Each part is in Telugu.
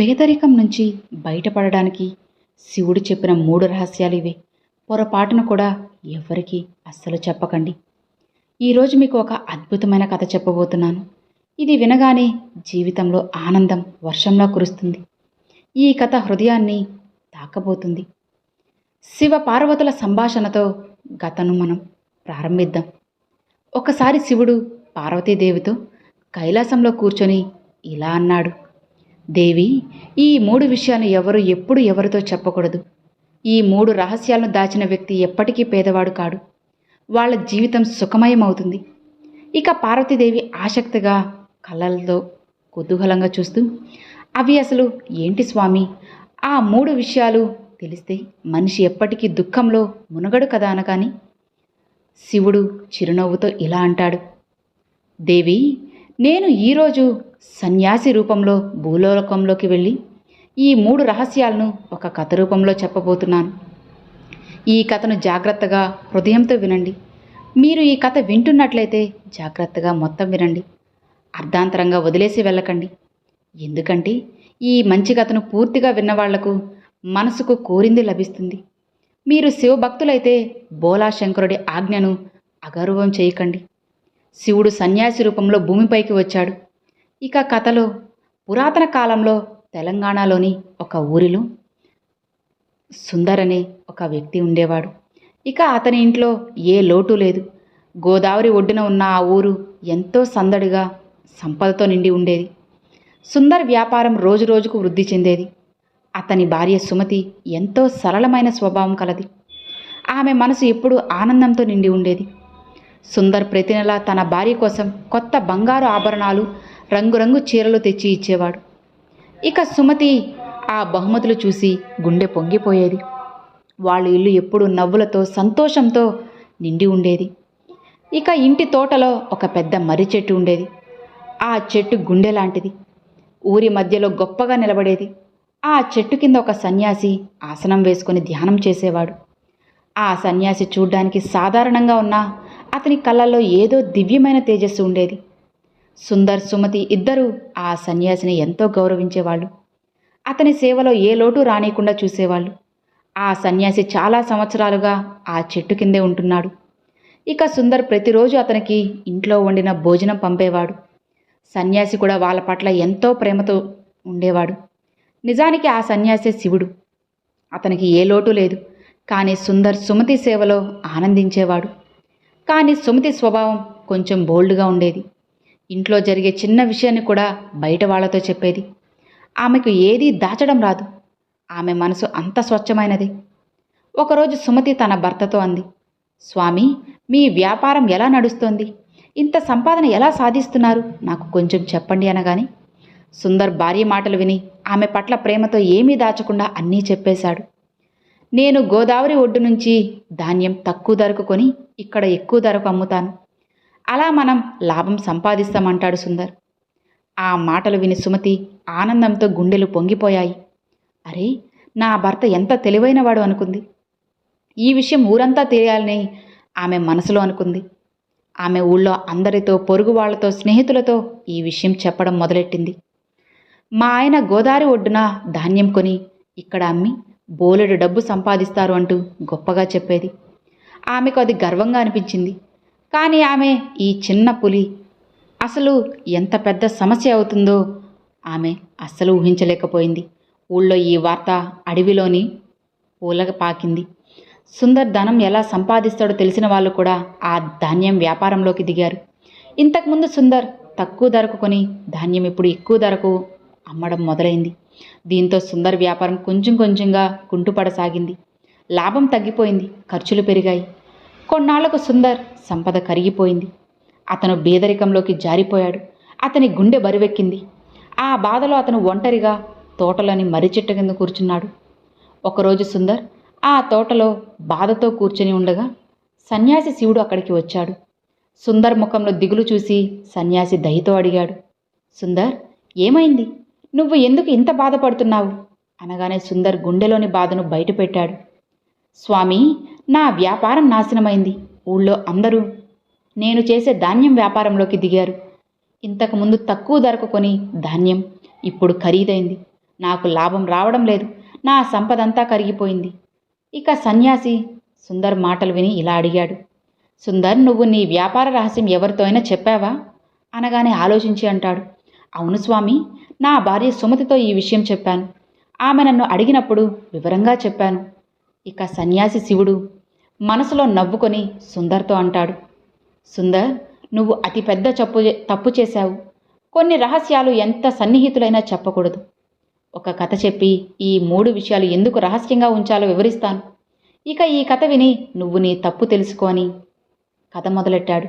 పేదరికం నుంచి బయటపడడానికి శివుడు చెప్పిన మూడు రహస్యాలు ఇవే. పొరపాటున కూడా ఎవరికీ అస్సలు చెప్పకండి. ఈరోజు మీకు ఒక అద్భుతమైన కథ చెప్పబోతున్నాను. ఇది వినగానే జీవితంలో ఆనందం వర్షంలా కురుస్తుంది. ఈ కథ హృదయాన్ని తాకబోతుంది. శివ పార్వతుల సంభాషణతో గతను మనం ప్రారంభిద్దాం. ఒకసారి శివుడు పార్వతీదేవితో కైలాసంలో కూర్చొని ఇలా అన్నాడు. దేవి ఈ మూడు విషయాలు ఎవరు ఎప్పుడు ఎవరితో చెప్పకూడదు. ఈ మూడు రహస్యాలను దాచిన వ్యక్తి ఎప్పటికీ పేదవాడు కాడు. వాళ్ళ జీవితం సుఖమయమవుతుంది. ఇక పార్వతీదేవి ఆసక్తిగా కళ్ళల్లో కుతూహలంగా చూస్తూ అవి అసలు ఏంటి స్వామి? ఆ మూడు విషయాలు తెలిస్తే మనిషి ఎప్పటికీ దుఃఖంలో మునగడు కదా అనగాని? శివుడు చిరునవ్వుతో ఇలా అంటాడు దేవి నేను ఈరోజు సన్యాసి రూపంలో భూలోకంలోకి వెళ్ళి ఈ మూడు రహస్యాలను ఒక కథ రూపంలో చెప్పబోతున్నాను. ఈ కథను జాగ్రత్తగా హృదయంతో వినండి. మీరు ఈ కథ వింటున్నట్లయితే జాగ్రత్తగా మొత్తం వినండి. అర్ధాంతరంగా వదిలేసి వెళ్ళకండి. ఎందుకంటే ఈ మంచి కథను పూర్తిగా విన్నవాళ్ళకు మనసుకు కోరింది లభిస్తుంది. మీరు శివభక్తులైతే బోలా శంకరుడి ఆజ్ఞను అగౌరవం చేయకండి. శివుడు సన్యాసి రూపంలో భూమిపైకి వచ్చాడు. ఇక కథలో పురాతన కాలంలో తెలంగాణలోని ఒక ఊరిలో సుందర్ అనే ఒక వ్యక్తి ఉండేవాడు. ఇక అతని ఇంట్లో ఏ లోటు లేదు. గోదావరి ఒడ్డున ఉన్న ఆ ఊరు ఎంతో సందడిగా సంపదతో నిండి ఉండేది. సుందర్ వ్యాపారం రోజు రోజుకు వృద్ధి చెందేది. అతని భార్య సుమతి ఎంతో సరళమైన స్వభావం కలది. ఆమె మనసు ఎప్పుడూ ఆనందంతో నిండి ఉండేది. సుందర్ ప్రతి నెల తన భార్య కోసం కొత్త బంగారు ఆభరణాలు రంగురంగు చీరలు తెచ్చి ఇచ్చేవాడు. ఇక సుమతి ఆ బహుమతులు చూసి గుండె పొంగిపోయేది. వాళ్ళ ఇల్లు ఎప్పుడు నవ్వులతో సంతోషంతో నిండి ఉండేది. ఇక ఇంటి తోటలో ఒక పెద్ద మర్రి చెట్టు ఉండేది. ఆ చెట్టు గుండె లాంటిది. ఊరి మధ్యలో గొప్పగా నిలబడేది. ఆ చెట్టు కింద ఒక సన్యాసి ఆసనం వేసుకొని ధ్యానం చేసేవాడు. ఆ సన్యాసి చూడ్డానికి సాధారణంగా ఉన్నా అతని కళ్ళల్లో ఏదో దివ్యమైన తేజస్సు ఉండేది. సుందర్ సుమతి ఇద్దరూ ఆ సన్యాసిని ఎంతో గౌరవించేవాళ్ళు. అతని సేవలో ఏ లోటు రానియకుండా చూసేవాళ్ళు. ఆ సన్యాసి చాలా సంవత్సరాలుగా ఆ చెట్టు కిందే ఉంటున్నాడు. ఇక సుందర్ ప్రతిరోజు అతనికి ఇంట్లో వండిన భోజనం పంపేవాడు. సన్యాసి కూడా వాళ్ళ పట్ల ఎంతో ప్రేమతో ఉండేవాడు. నిజానికి ఆ సన్యాసే శివుడు. అతనికి ఏ లోటు లేదు. కానీ సుందర్ సుమతి సేవలో ఆనందించేవాడు. కానీ సుమతి స్వభావం కొంచెం బోల్డ్గా ఉండేది. ఇంట్లో జరిగే చిన్న విషయాన్ని కూడా బయట వాళ్ళతో చెప్పేది. ఆమెకు ఏదీ దాచడం రాదు. ఆమె మనసు అంత స్వచ్ఛమైనది. ఒకరోజు సుమతి తన భర్తతో అంది స్వామి మీ వ్యాపారం ఎలా నడుస్తోంది? ఇంత సంపాదన ఎలా సాధిస్తున్నారు? నాకు కొంచెం చెప్పండి అనగాని సుందర్ భార్య మాటలు విని ఆమె పట్ల ప్రేమతో ఏమీ దాచకుండా అన్నీ చెప్పేశాడు. నేను గోదావరి ఒడ్డు నుంచి ధాన్యం తక్కువ ధరకు కొని ఇక్కడ ఎక్కువ ధరకు అమ్ముతాను. అలా మనం లాభం సంపాదిస్తామంటాడు సుందర్. ఆ మాటలు విని సుమతి ఆనందంతో గుండెలు పొంగిపోయాయి. అరే నా భర్త ఎంత తెలివైనవాడు అనుకుంది. ఈ విషయం ఊరంతా తెలియాలని ఆమె మనసులో అనుకుంది. ఆమె ఊళ్ళో అందరితో పొరుగు వాళ్ళతో స్నేహితులతో ఈ విషయం చెప్పడం మొదలెట్టింది. మా ఆయన గోదావరి ఒడ్డున ధాన్యం కొని ఇక్కడ అమ్మి బోలెడు డబ్బు సంపాదిస్తారు అంటూ గొప్పగా చెప్పేది. ఆమెకు అది గర్వంగా అనిపించింది. కానీ ఆమె ఈ చిన్న పులి అసలు ఎంత పెద్ద సమస్య అవుతుందో ఆమె అస్సలు ఊహించలేకపోయింది. ఊళ్ళో ఈ వార్త అడవిలోని పూలగ పాకింది. సుందర్ ధనం ఎలా సంపాదిస్తాడో తెలిసిన వాళ్ళు కూడా ఆ ధాన్యం వ్యాపారంలోకి దిగారు. ఇంతకుముందు సుందర్ తక్కువ ధరకు కొని ధాన్యం ఇప్పుడు ఎక్కువ ధరకు అమ్మడం మొదలైంది. దీంతో సుందర్ వ్యాపారం కొంచెం కొంచెంగా కుంటుపడసాగింది. లాభం తగ్గిపోయింది. ఖర్చులు పెరిగాయి. కొన్నాళ్ళకు సుందర్ సంపద కరిగిపోయింది. అతను బేదరికంలోకి జారిపోయాడు. అతని గుండె బరువెక్కింది. ఆ బాధలో అతను ఒంటరిగా తోటలోని మర్రి చెట్టు కింద కూర్చున్నాడు. ఒకరోజు సుందర్ ఆ తోటలో బాధతో కూర్చొని ఉండగా సన్యాసి శివుడు అక్కడికి వచ్చాడు. సుందర్ ముఖంలో దిగులు చూసి సన్యాసి దయతో అడిగాడు. సుందర్ ఏమైంది? నువ్వు ఎందుకు ఇంత బాధపడుతున్నావు? అనగానే సుందర్ గుండెలోని బాధను బయటపెట్టాడు. స్వామి నా వ్యాపారం నాశనమైంది. ఊళ్ళో అందరూ నేను చేసే ధాన్యం వ్యాపారంలోకి దిగారు. ఇంతకుముందు తక్కువ ధరకు కొని ధాన్యం ఇప్పుడు ఖరీదైంది. నాకు లాభం రావడం లేదు. నా సంపదంతా కరిగిపోయింది. ఇక సన్యాసి సుందర్ మాటలు విని ఇలా అడిగాడు. సుందర్ నువ్వు నీ వ్యాపార రహస్యం ఎవరితో అయినా చెప్పావా? అనగానే ఆలోచించి అంటాడు. అవును స్వామి నా భార్య సుమతితో ఈ విషయం చెప్పాను. ఆమె నన్ను అడిగినప్పుడు వివరంగా చెప్పాను. ఇక సన్యాసి శివుడు మనసులో నవ్వుకొని సుందర్తో అంటాడు సుందర్ నువ్వు అతి పెద్ద చప్పు తప్పు చేశావు. కొన్ని రహస్యాలు ఎంత సన్నిహితులైనా చెప్పకూడదు. ఒక కథ చెప్పి ఈ మూడు విషయాలు ఎందుకు రహస్యంగా ఉంచాలో వివరిస్తాను. ఇక ఈ కథ విని నువ్వు నీ తప్పు తెలుసుకొని కథ మొదలెట్టాడు.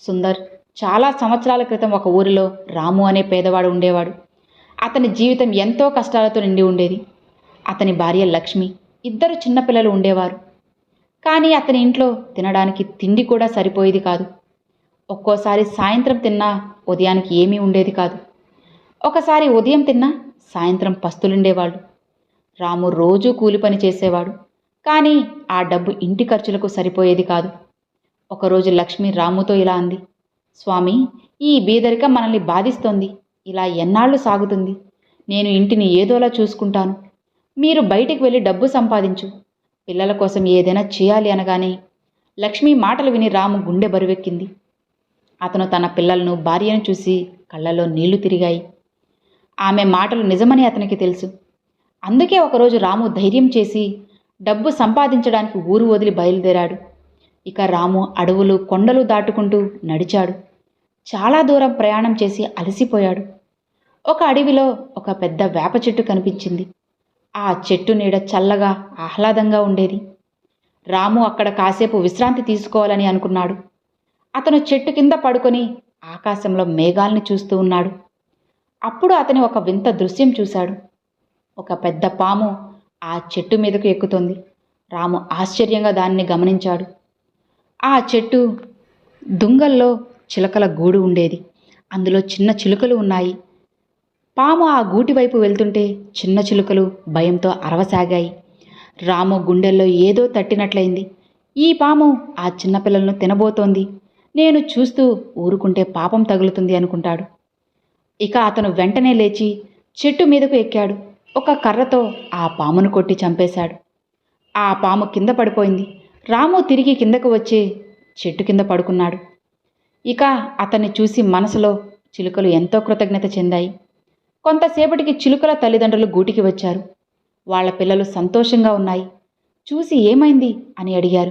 సుందర్ చాలా సంవత్సరాల క్రితం ఒక ఊరిలో రాము అనే పేదవాడు ఉండేవాడు. అతని జీవితం ఎంతో కష్టాలతో నిండి ఉండేది. అతని భార్య లక్ష్మి ఇద్దరు చిన్నపిల్లలు ఉండేవారు. కానీ అతని ఇంట్లో తినడానికి తిండి కూడా సరిపోయేది కాదు. ఒక్కోసారి సాయంత్రం తిన్నా ఉదయానికి ఏమీ ఉండేది కాదు. ఒకసారి ఉదయం తిన్నా సాయంత్రం పస్తులుండేవాళ్ళు. రాము రోజూ కూలి పని చేసేవాడు. కానీ ఆ డబ్బు ఇంటి ఖర్చులకు సరిపోయేది కాదు. ఒకరోజు లక్ష్మి రాముతో ఇలా అంది. స్వామి ఈ బీదరికం మనల్ని బాధిస్తోంది. ఇలా ఎన్నాళ్ళు సాగుతుంది? నేను ఇంటిని ఏదోలా చూసుకుంటాను. మీరు బయటికి వెళ్ళి డబ్బు సంపాదించు. పిల్లల కోసం ఏదైనా చేయాలి అనగానే లక్ష్మి మాటలు విని రాము గుండె బరువెక్కింది. అతను తన పిల్లలను భార్యను చూసి కళ్ళలో నీళ్ళు తిరిగాయి. ఆమె మాటలు నిజమని అతనికి తెలుసు. అందుకే ఒకరోజు రాము ధైర్యం చేసి డబ్బు సంపాదించడానికి ఊరు వదిలి బయలుదేరాడు. ఇక రాము అడవులు కొండలు దాటుకుంటూ నడిచాడు. చాలా దూరం ప్రయాణం చేసి అలసిపోయాడు. ఒక అడవిలో ఒక పెద్ద వేప చెట్టు కనిపించింది. ఆ చెట్టు నీడ చల్లగా ఆహ్లాదంగా ఉండేది. రాము అక్కడ కాసేపు విశ్రాంతి తీసుకోవాలని అనుకున్నాడు. అతను చెట్టు కింద పడుకొని ఆకాశంలో మేఘాల్ని చూస్తూ ఉన్నాడు. అప్పుడు అతని ఒక వింత దృశ్యం చూశాడు. ఒక పెద్ద పాము ఆ చెట్టు మీదకు ఎక్కుతుంది. రాము ఆశ్చర్యంగా దాన్ని గమనించాడు. ఆ చెట్టు దుంగల్లో చిలకల గూడు ఉండేది. అందులో చిన్న చిలుకలు ఉన్నాయి. పాము ఆ గూటి వైపు వెళ్తుంటే చిన్న చిలుకలు భయంతో అరవసాగాయి. రాము గుండెల్లో ఏదో తట్టినట్లయింది. ఈ పాము ఆ చిన్నపిల్లలను తినబోతోంది. నేను చూస్తూ ఊరుకుంటే పాపం తగులుతుంది అనుకుంటాడు. ఇక అతను వెంటనే లేచి చెట్టు మీదకు ఎక్కాడు. ఒక కర్రతో ఆ పామును కొట్టి చంపేశాడు. ఆ పాము కింద పడిపోయింది. రాము తిరిగి కిందకు వచ్చి చెట్టు కింద పడుకున్నాడు. ఇక అతన్ని చూసి మనసులో చిలుకలు ఎంతో కృతజ్ఞత చెందాయి. కొంతసేపటికి చిలుకల తల్లిదండ్రులు గూటికి వచ్చారు. వాళ్ళ పిల్లలు సంతోషంగా ఉన్నాయి. చూసి ఏమైంది? అని అడిగారు.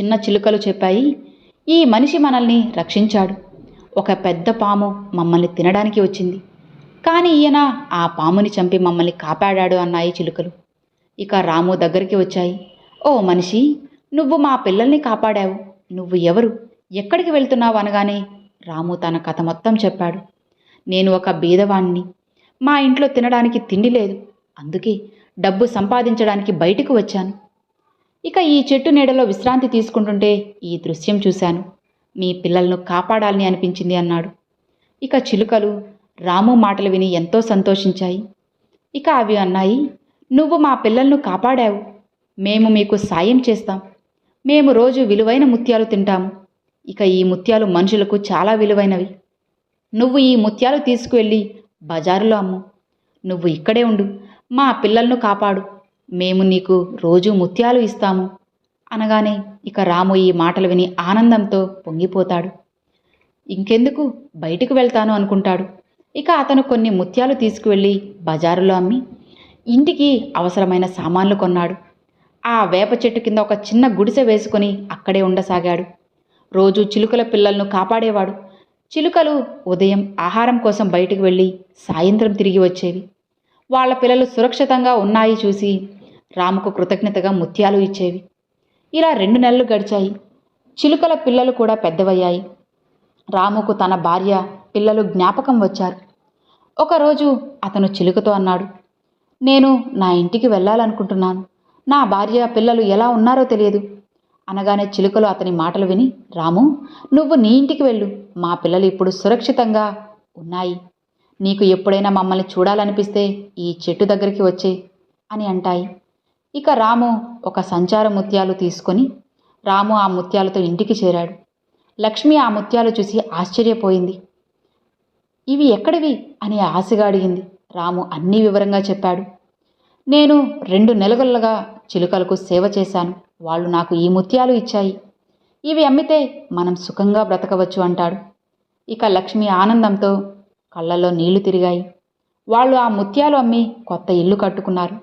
చిన్న చిలుకలు చెప్పాయి. ఈ మనిషి మనల్ని రక్షించాడు. ఒక పెద్ద పాము మమ్మల్ని తినడానికి వచ్చింది. కానీ ఈయన ఆ పాముని చంపి మమ్మల్ని కాపాడాడు అన్నాయి చిలుకలు. ఇక రాము దగ్గరికి వచ్చాయి. ఓ మనిషి నువ్వు మా పిల్లల్ని కాపాడావు. నువ్వు ఎవరు? ఎక్కడికి వెళ్తున్నావు అనగానే రాము తన కథ మొత్తం చెప్పాడు. నేను ఒక బీదవాణ్ణి. మా ఇంట్లో తినడానికి తిండి లేదు. అందుకే డబ్బు సంపాదించడానికి బయటకు వచ్చాను. ఇక ఈ చెట్టు నీడలో విశ్రాంతి తీసుకుంటుంటే ఈ దృశ్యం చూశాను. మీ పిల్లలను కాపాడాలని అనిపించింది అన్నాడు. ఇక చిలుకలు రాము మాటలు విని ఎంతో సంతోషించాయి. ఇక అవి అన్నాయి నువ్వు మా పిల్లలను కాపాడావు. మేము మీకు సాయం చేస్తాం. మేము రోజు విలువైన ముత్యాలు తింటాము. ఇక ఈ ముత్యాలు మనుషులకు చాలా విలువైనవి. నువ్వు ఈ ముత్యాలు తీసుకువెళ్ళి బజారులో అమ్ము. నువ్వు ఇక్కడే ఉండు. మా పిల్లలను కాపాడు. మేము నీకు రోజు ముత్యాలు ఇస్తాము. అనగానే ఇక రాము ఈ మాటలు విని ఆనందంతో పొంగిపోతాడు. ఇంకెందుకు? బయటికి వెళ్తాను అనుకుంటాడు. ఇక అతను కొన్ని ముత్యాలు తీసుకువెళ్ళి బజారులో అమ్మి ఇంటికి అవసరమైన సామాన్లు కొన్నాడు. ఆ వేప చెట్టు కింద ఒక చిన్న గుడిసె వేసుకొని అక్కడే ఉండసాగాడు. రోజు చిలుకల పిల్లలను కాపాడేవాడు. చిలుకలు ఉదయం ఆహారం కోసం బయటికి వెళ్ళి సాయంత్రం తిరిగి వచ్చేవి. వాళ్ళ పిల్లలు సురక్షితంగా ఉన్నాయి చూసి రాముకు కృతజ్ఞతగా ముత్యాలు ఇచ్చేవి. ఇలా రెండు నెలలు గడిచాయి. చిలుకల పిల్లలు కూడా పెద్దవయ్యాయి. రాముకు తన భార్య పిల్లలు జ్ఞాపకం వచ్చారు. ఒకరోజు అతను చిలుకతో అన్నాడు నేను నా ఇంటికి వెళ్ళాలనుకుంటున్నాను. నా భార్య పిల్లలు ఎలా ఉన్నారో తెలియదు. అనగానే చిలుకలు అతని మాటలు విని రాము నువ్వు నీ ఇంటికి వెళ్ళు. మా పిల్లలు ఇప్పుడు సురక్షితంగా ఉన్నాయి. నీకు ఎప్పుడైనా మమ్మల్ని చూడాలనిపిస్తే ఈ చెట్టు దగ్గరికి వచ్చే అని అంటాయి. ఇక రాము ఒక సంచార ముత్యాలు తీసుకొని రాము ఆ ముత్యాలతో ఇంటికి చేరాడు. లక్ష్మి ఆ ముత్యాలు చూసి ఆశ్చర్యపోయింది. ఇవి ఎక్కడివి? అని ఆశగా అడిగింది. రాము అన్నీ వివరంగా చెప్పాడు. నేను రెండు నెలగొల్లగా చిలుకలకు సేవ చేశాను. వాళ్ళు నాకు ఈ ముత్యాలు ఇచ్చాయి. ఇవి అమ్మితే మనం సుఖంగా బ్రతకవచ్చు అంటాడు. ఇక లక్ష్మి ఆనందంతో కళ్ళల్లో నీళ్ళు తిరిగాయి. వాళ్ళు ఆ ముత్యాలు అమ్మి కొత్త ఇల్లు కట్టుకున్నారు.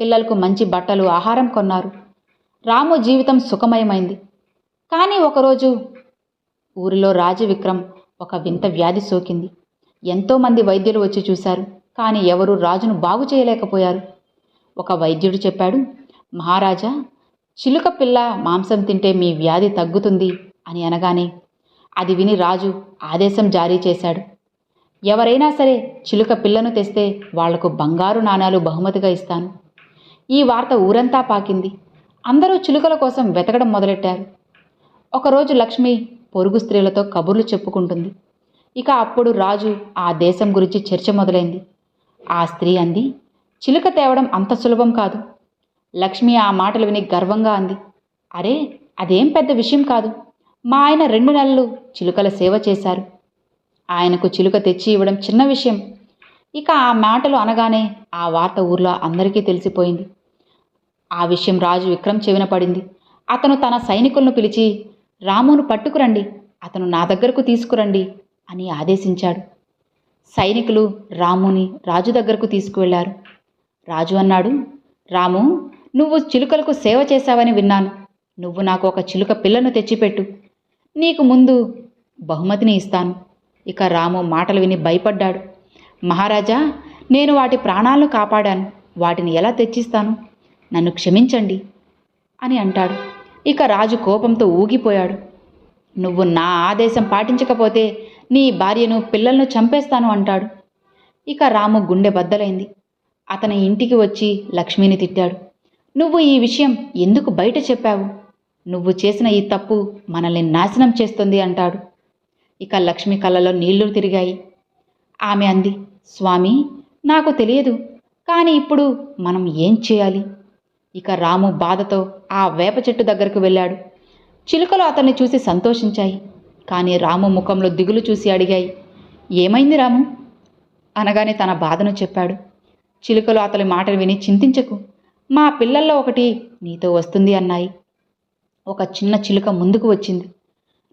పిల్లలకు మంచి బట్టలు ఆహారం కొన్నారు. రాము జీవితం సుఖమయమైంది. కానీ ఒకరోజు ఊరిలో రాజవిక్రమ్ ఒక వింత వ్యాధి సోకింది. ఎంతోమంది వైద్యులు వచ్చి చూశారు. కానీ ఎవరూ రాజును బాగు చేయలేకపోయారు. ఒక వైద్యుడు చెప్పాడు మహారాజా చిలుక పిల్ల మాంసం తింటే మీ వ్యాధి తగ్గుతుంది అని అనగానే అది విని రాజు ఆదేశం జారీ చేశాడు. ఎవరైనా సరే చిలుక పిల్లను తెస్తే వాళ్ళకు బంగారు నాణాలు బహుమతిగా ఇస్తాను. ఈ వార్త ఊరంతా పాకింది. అందరూ చిలుకల కోసం వెతకడం మొదలెట్టారు. ఒకరోజు లక్ష్మి పొరుగు స్త్రీలతో కబుర్లు చెప్పుకుంటుంది. ఇక అప్పుడు రాజు ఆ దేశం గురించి చర్చ మొదలైంది. ఆ స్త్రీ అంది చిలుక తేవడం అంత సులభం కాదు. లక్ష్మి ఆ మాటలు విని గర్వంగా అంది. అరే అదేం పెద్ద విషయం కాదు. మా ఆయన రెండు నెలలు చిలుకల సేవ చేశారు. ఆయనకు చిలుక తెచ్చి ఇవ్వడం చిన్న విషయం. ఇక ఆ మాటలు అనగానే ఆ వార్త ఊర్లో అందరికీ తెలిసిపోయింది. ఆ విషయం రాజు విక్రమ్ చెవిన పడింది. అతను తన సైనికులను పిలిచి రామును పట్టుకురండి. అతను నా దగ్గరకు తీసుకురండి అని ఆదేశించాడు. సైనికులు రాముని రాజు దగ్గరకు తీసుకువెళ్ళారు రాజు అన్నాడు రాము నువ్వు చిలుకలకు సేవ చేశావని విన్నాను. నువ్వు నాకు ఒక చిలుక పిల్లను తెచ్చిపెట్టు. నీకు ముందు బహుమతిని ఇస్తాను. ఇక రాము మాటలు విని భయపడ్డాడు. మహారాజా నేను వాటి ప్రాణాలను కాపాడాను. వాటిని ఎలా తెచ్చిస్తాను? నన్ను క్షమించండి అని అంటాడు. ఇక రాజు కోపంతో ఊగిపోయాడు. నువ్వు నా ఆదేశం పాటించకపోతే నీ భార్యను పిల్లలను చంపేస్తాను అంటాడు. ఇక రాము గుండె బద్దలైంది. అతని ఇంటికి వచ్చి లక్ష్మిని తిట్టాడు. నువ్వు ఈ విషయం ఎందుకు బయట చెప్పావు? నువ్వు చేసిన ఈ తప్పు మనల్ని నాశనం చేస్తుంది అంటాడు. ఇక లక్ష్మి కళ్ళలో నీళ్ళు తిరిగాయి. ఆమె అంది స్వామి నాకు తెలియదు. కానీ ఇప్పుడు మనం ఏం చేయాలి? ఇక రాము బాధతో ఆ వేప చెట్టు దగ్గరకు వెళ్ళాడు. చిలుకలు అతన్ని చూసి సంతోషించాయి. కానీ రాము ముఖంలో దిగులు చూసి అడిగాయి ఏమైంది రాము? అనగానే తన బాధను చెప్పాడు. చిలుకలు అతని మాటలు విని చింతించకు. మా పిల్లల్లో ఒకటి నీతో వస్తుంది అన్నాయి. ఒక చిన్న చిలుక ముందుకు వచ్చింది.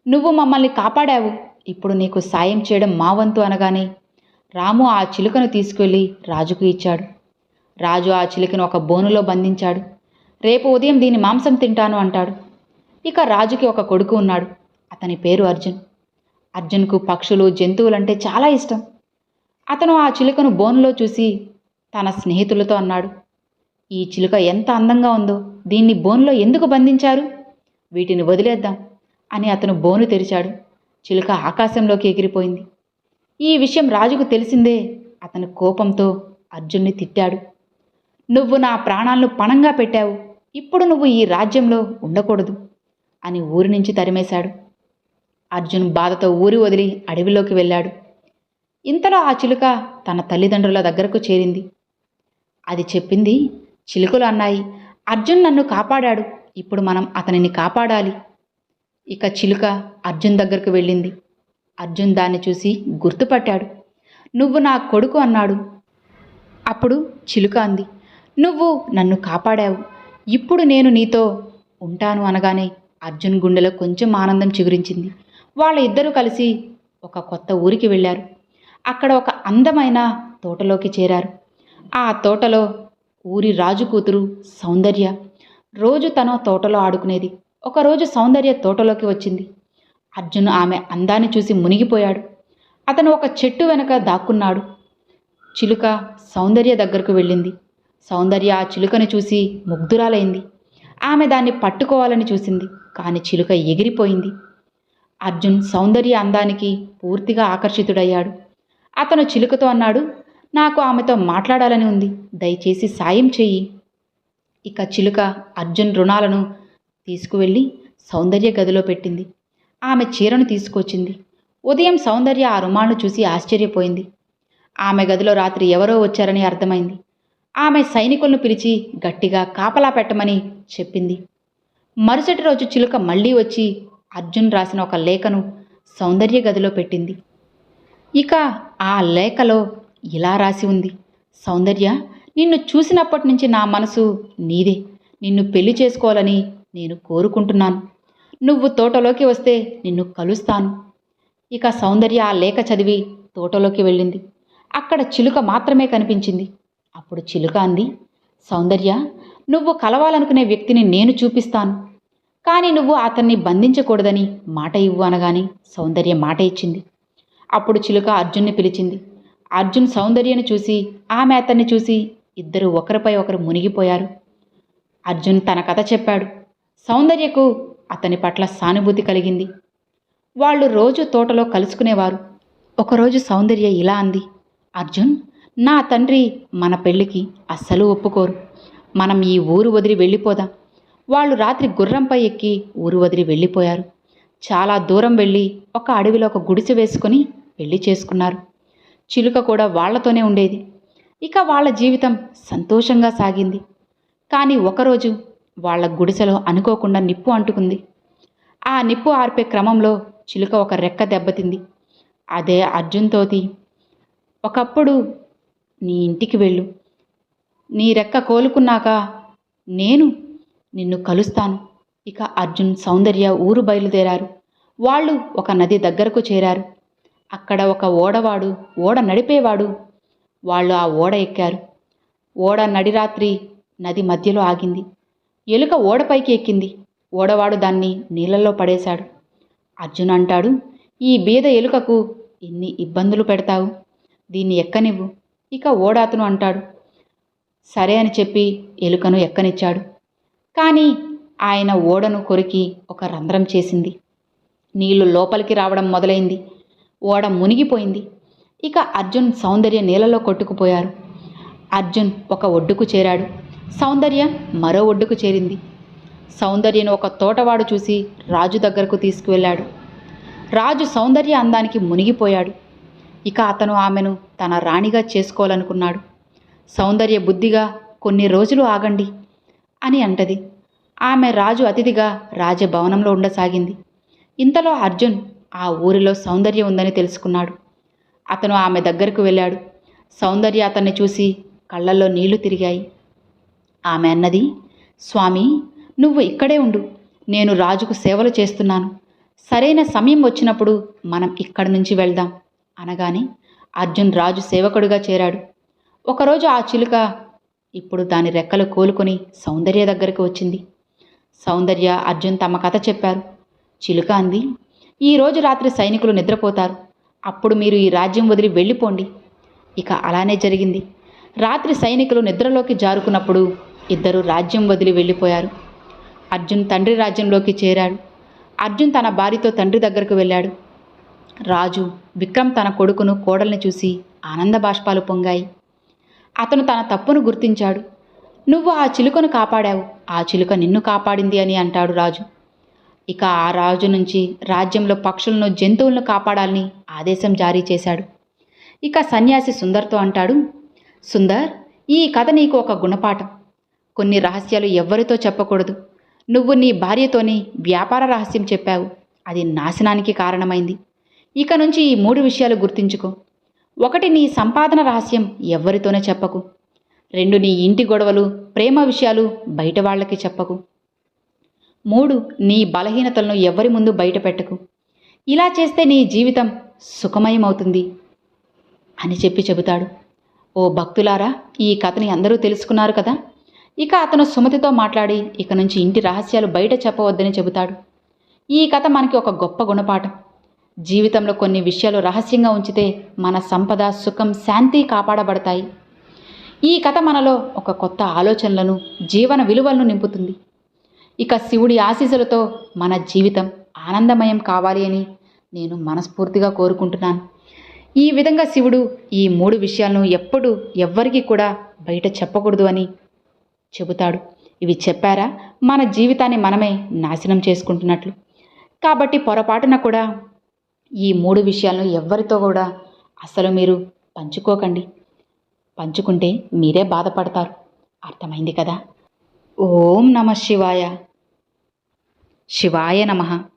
నువ్వు మమ్మల్ని కాపాడావు. ఇప్పుడు నీకు సాయం చేయడం మా వంతు అనగానే రాము ఆ చిలుకను తీసుకెళ్ళి రాజుకు ఇచ్చాడు. రాజు ఆ చిలుకను ఒక బోనులో బంధించాడు. రేపు ఉదయం దీని మాంసం తింటాను అంటాడు. ఇక రాజుకి ఒక కొడుకు ఉన్నాడు. అతని పేరు అర్జున్. అర్జున్కు పక్షులు జంతువులంటే చాలా ఇష్టం. అతను ఆ చిలుకను బోనులో చూసి తన స్నేహితులతో అన్నాడు. ఈ చిలుక ఎంత అందంగా ఉందో దీన్ని బోనులో ఎందుకు బంధించారు? వీటిని వదిలేద్దాం అని అతను బోను తెరిచాడు. చిలుక ఆకాశంలోకి ఎగిరిపోయింది. ఈ విషయం రాజుకు తెలిసిందే. అతను కోపంతో అర్జున్ని తిట్టాడు. నువ్వు నా ప్రాణాలను పణంగా పెట్టావు. ఇప్పుడు నువ్వు ఈ రాజ్యంలో ఉండకూడదు అని ఊరి నుంచి తరిమేశాడు. అర్జున్ బాధతో ఊరి వదిలి అడవిలోకి వెళ్ళాడు. ఇంతలో ఆ చిలుక తన తల్లిదండ్రుల దగ్గరకు చేరింది. అది చెప్పింది చిలుకలు అన్నాయి. అర్జున్ నన్ను కాపాడాడు. ఇప్పుడు మనం అతనిని కాపాడాలి. ఇక చిలుక అర్జున్ దగ్గరకు వెళ్ళింది. అర్జున్ దాన్ని చూసి గుర్తుపట్టాడు. నువ్వు నా కొడుకు అన్నాడు. అప్పుడు చిలుక అంది. నువ్వు నన్ను కాపాడావు. ఇప్పుడు నేను నీతో ఉంటాను అనగానే అర్జున్ గుండెలో కొంచెం ఆనందం చిగురించింది. వాళ్ళ ఇద్దరూ కలిసి ఒక కొత్త ఊరికి వెళ్ళారు. అక్కడ ఒక అందమైన తోటలోకి చేరారు. ఆ తోటలో ఊరి రాజు కూతురు సౌందర్య. రోజు తన తోటలో ఆడుకునేది. ఒకరోజు సౌందర్య తోటలోకి వచ్చింది. అర్జున్ ఆమె అందాన్ని చూసి మునిగిపోయాడు. అతను ఒక చెట్టు వెనక దాక్కున్నాడు. చిలుక సౌందర్య దగ్గరకు వెళ్ళింది. సౌందర్య ఆ చిలుకను చూసి ముగ్ధురాలైంది. ఆమె దాన్ని పట్టుకోవాలని చూసింది కానీ చిలుక ఎగిరిపోయింది. అర్జున్ సౌందర్య అందానికి పూర్తిగా ఆకర్షితుడయ్యాడు. అతను చిలుకతో అన్నాడు నాకు ఆమెతో మాట్లాడాలని ఉంది. దయచేసి సాయం చెయ్యి ఇక చిలుక అర్జున్ రుణాలను తీసుకువెళ్ళి సౌందర్య గదిలో పెట్టింది. ఆమె చీరను తీసుకొచ్చింది. ఉదయం సౌందర్య ఆ రుమాలను చూసి ఆశ్చర్యపోయింది. ఆమె గదిలో రాత్రి ఎవరో వచ్చారని అర్థమైంది. ఆమె సైనికులను పిలిచి గట్టిగా కాపలా పెట్టమని చెప్పింది. మరుసటి రోజు చిలుక మళ్ళీ వచ్చి అర్జున్ రాసిన ఒక లేఖను సౌందర్య గదిలో పెట్టింది. ఇక ఆ లేఖలో ఇలా రాసి ఉంది. సౌందర్య నిన్ను చూసినప్పటి నుంచి నా మనసు నీదే. నిన్ను పెళ్ళి చేసుకోవాలని నేను కోరుకుంటున్నాను. నువ్వు తోటలోకి వస్తే నిన్ను కలుస్తాను. ఇక సౌందర్య ఆ లేఖ చదివి తోటలోకి వెళ్ళింది. అక్కడ చిలుక మాత్రమే కనిపించింది. అప్పుడు చిలుక అంది సౌందర్య నువ్వు కలవాలనుకునే వ్యక్తిని నేను చూపిస్తాను. కానీ నువ్వు అతన్ని బంధించకూడదని మాట ఇవ్వు అనగాని సౌందర్య మాట ఇచ్చింది. అప్పుడు చిలుక అర్జున్ని పిలిచింది అర్జున్ సౌందర్యను చూసి ఆమె అతన్ని చూసి ఇద్దరు ఒకరిపై ఒకరు మునిగిపోయారు. అర్జున్ తన కథ చెప్పాడు. సౌందర్యకు అతని పట్ల సానుభూతి కలిగింది. వాళ్ళు రోజు తోటలో కలుసుకునేవారు. ఒకరోజు సౌందర్య ఇలా అంది. అర్జున్ నా తండ్రి మన పెళ్ళికి అస్సలు ఒప్పుకోరు. మనం ఈ ఊరు వదిలి వెళ్ళిపోదాం. వాళ్ళు రాత్రి గుర్రంపై ఎక్కి ఊరు వదిలి వెళ్ళిపోయారు. చాలా దూరం వెళ్ళి ఒక అడవిలో ఒక గుడిసె వేసుకొని పెళ్ళి చేసుకున్నారు. చిలుక కూడా వాళ్ళతోనే ఉండేది. ఇక వాళ్ళ జీవితం సంతోషంగా సాగింది. కానీ ఒకరోజు వాళ్ళ గుడిసెలో అనుకోకుండా నిప్పు అంటుకుంది. ఆ నిప్పు ఆర్పే క్రమంలో చిలుక ఒక రెక్క దెబ్బతింది. అదే అర్జున్తోతి ఒకప్పుడు నీ ఇంటికి వెళ్ళు. నీ రెక్క కోలుకున్నాక నేను నిన్ను కలుస్తాను. ఇక అర్జున్ సౌందర్య ఊరు బయలుదేరారు. వాళ్ళు ఒక నది దగ్గరకు చేరారు. అక్కడ ఒక ఓడవాడు ఓడ నడిపేవాడు. వాళ్ళు ఆ ఓడ ఎక్కారు. ఓడ నడిరాత్రి నది మధ్యలో ఆగింది. ఎలుక ఓడపైకి ఎక్కింది. ఓడవాడు దాన్ని నీళ్ళల్లో పడేశాడు. అర్జున్ అంటాడు ఈ బీద ఎలుకకు ఇన్ని ఇబ్బందులు పెడతావు? దీన్ని ఎక్కనివ్వు? ఇక ఓడ అతను అంటాడు సరే అని చెప్పి ఎలుకను ఎక్కనిచ్చాడు. కానీ ఆయన ఓడను కొరికి ఒక రంధ్రం చేసింది. నీళ్ళు లోపలికి రావడం మొదలైంది. ఓడ మునిగిపోయింది. ఇక అర్జున్ సౌందర్య నీళ్ళలో కొట్టుకుపోయారు. అర్జున్ ఒక ఒడ్డుకు చేరాడు. సౌందర్య మరో ఒడ్డుకు చేరింది. సౌందర్యను ఒక తోటవాడు చూసి రాజు దగ్గరకు తీసుకువెళ్ళాడు. రాజు సౌందర్య అందానికి మునిగిపోయాడు. ఇక అతను ఆమెను తన రాణిగా చేసుకోవాలనుకున్నాడు. సౌందర్య బుద్ధిగా కొన్ని రోజులు ఆగండి అని అంటది. ఆమె రాజు అతిథిగా రాజభవనంలో ఉండసాగింది. ఇంతలో అర్జున్ ఆ ఊరిలో సౌందర్య ఉందని తెలుసుకున్నాడు. అతను ఆమె దగ్గరకు వెళ్ళాడు. సౌందర్య అతన్ని చూసి కళ్ళల్లో నీళ్ళు తిరిగాయి. ఆమె అన్నది స్వామి నువ్వు ఇక్కడే ఉండు. నేను రాజుకు సేవలు చేస్తున్నాను. సరైన సమయం వచ్చినప్పుడు మనం ఇక్కడి నుంచి వెళ్దాం. అనగానే అర్జున్ రాజు సేవకుడుగా చేరాడు. ఒకరోజు ఆ చిలుక ఇప్పుడు దాని రెక్కలు కోలుకొని సౌందర్య దగ్గరకు వచ్చింది. సౌందర్య అర్జున్ తమ కథ చెప్పారు. చిలుక అంది ఈరోజు రాత్రి సైనికులు నిద్రపోతారు. అప్పుడు మీరు ఈ రాజ్యం వదిలి వెళ్ళిపోండి. ఇక అలానే జరిగింది. రాత్రి సైనికులు నిద్రలోకి జారుకున్నప్పుడు ఇద్దరు రాజ్యం వదిలి వెళ్ళిపోయారు. అర్జున్ తండ్రి రాజ్యంలోకి చేరాడు. అర్జున్ తన భార్యతో తండ్రి దగ్గరకు వెళ్ళాడు. రాజు విక్రమ్ తన కొడుకును కోడల్ని చూసి ఆనంద బాష్పాలు పొంగాయి. అతను తన తప్పును గుర్తించాడు. నువ్వు ఆ చిలుకను కాపాడావు. ఆ చిలుక నిన్ను కాపాడింది అని అంటాడు రాజు. ఇక ఆ రాజు నుంచి రాజ్యంలో పక్షులను జంతువులను కాపాడాలని ఆదేశం జారీ చేశాడు. ఇక సన్యాసి సుందర్తో అంటాడు సుందర్ ఈ కథ నీకు ఒక గుణపాఠం. కొన్ని రహస్యాలు ఎవ్వరితో చెప్పకూడదు. నువ్వు నీ భార్యతోని వ్యాపార రహస్యం చెప్పావు. అది నాశనానికి కారణమైంది. ఇక నుంచి ఈ మూడు విషయాలు గుర్తించుకో. ఒకటి నీ సంపాదన రహస్యం ఎవ్వరితోనే చెప్పకు. రెండు నీ ఇంటి గొడవలు ప్రేమ విషయాలు బయట వాళ్ళకి చెప్పకు. మూడు నీ బలహీనతలను ఎవరి ముందు బయటపెట్టకు ఇలా చేస్తే నీ జీవితం సుఖమయమవుతుంది అని చెప్పి చెబుతాడు. ఓ భక్తులారా ఈ కథని అందరూ తెలుసుకున్నారు కదా? ఇక అతను సుమతితో మాట్లాడి ఇక నుంచి ఇంటి రహస్యాలు బయట చెప్పవద్దని చెబుతాడు. ఈ కథ మనకి ఒక గొప్ప గుణపాఠం. జీవితంలో కొన్ని విషయాలు రహస్యంగా ఉంచితే మన సంపద సుఖం శాంతి కాపాడబడతాయి. ఈ కథ మనలో ఒక కొత్త ఆలోచనలను జీవన విలువలను నింపుతుంది. ఇక శివుడి ఆశీస్సులతో మన జీవితం ఆనందమయం కావాలి అని నేను మనస్ఫూర్తిగా కోరుకుంటున్నాను. ఈ విధంగా శివుడు ఈ మూడు విషయాలను ఎప్పుడు ఎవ్వరికీ కూడా బయట చెప్పకూడదు అని చెబుతాడు. ఇవి చెప్పారా? మన జీవితాన్ని మనమే నాశనం చేసుకుంటున్నట్లు. కాబట్టి పొరపాటున కూడా ఈ మూడు విషయాలను ఎవ్వరితో కూడా అసలు మీరు పంచుకోకండి. పంచుకుంటే మీరే బాధపడతారు. అర్థమైంది కదా? ఓం నమ శివాయ. శివాయ నమః.